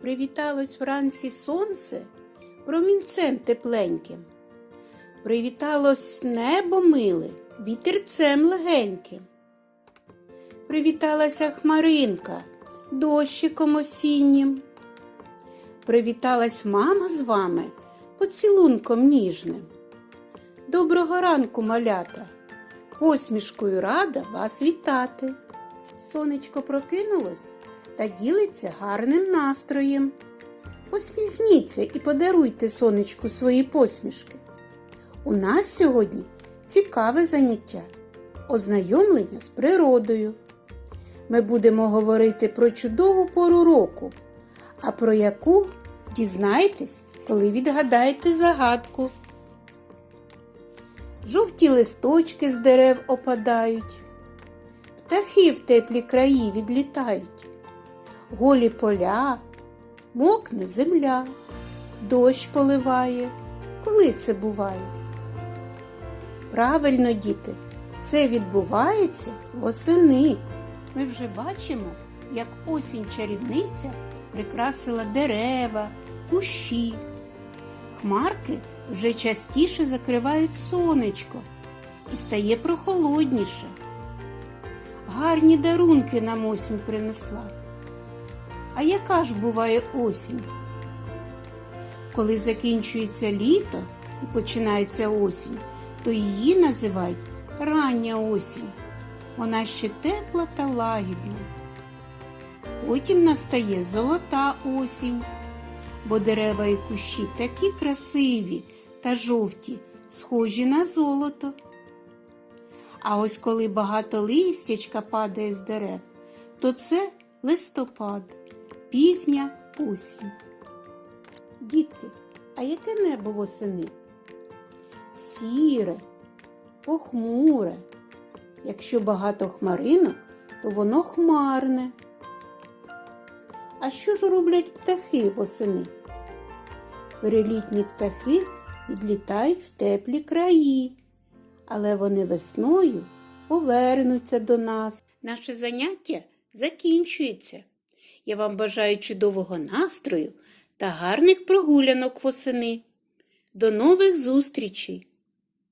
Привіталось вранці сонце промінцем тепленьким. Привіталось небо миле вітерцем легеньким. Привіталася хмаринка дощиком осіннім. Привіталась мама з вами поцілунком ніжним. Доброго ранку, малята! Посмішкою рада вас вітати. Сонечко прокинулось та ділиться гарним настроєм. Посміхніться і подаруйте сонечку свої посмішки. У нас сьогодні цікаве заняття ознайомлення з природою. Ми будемо говорити про чудову пору року, а про яку дізнаєтесь, коли відгадаєте загадку. Жовті листочки з дерев опадають, птахи в теплі краї відлітають, голі поля, мокне земля, дощ поливає. Коли це буває? Правильно, діти, це відбувається восени. Ми вже бачимо, як осінь чарівниця прикрасила дерева, кущі. Хмарки вже частіше закривають сонечко і стає прохолодніше. Гарні дарунки нам осінь принесла. А яка ж буває осінь? Коли закінчується літо і починається осінь, то її називають рання осінь. Вона ще тепла та лагідна. Потім настає золота осінь, бо дерева і кущі такі красиві та жовті, схожі на золото. А ось коли багато листячка падає з дерев, то це листопад, пізня осінь. Дітки, а яке небо восени? Сіре, похмуре. Якщо багато хмаринок, то воно хмарне. А що ж роблять птахи восени? Перелітні птахи відлітають в теплі краї, але вони весною повернуться до нас. Наше заняття закінчується. Я вам бажаю чудового настрою та гарних прогулянок восени. До нових зустрічей!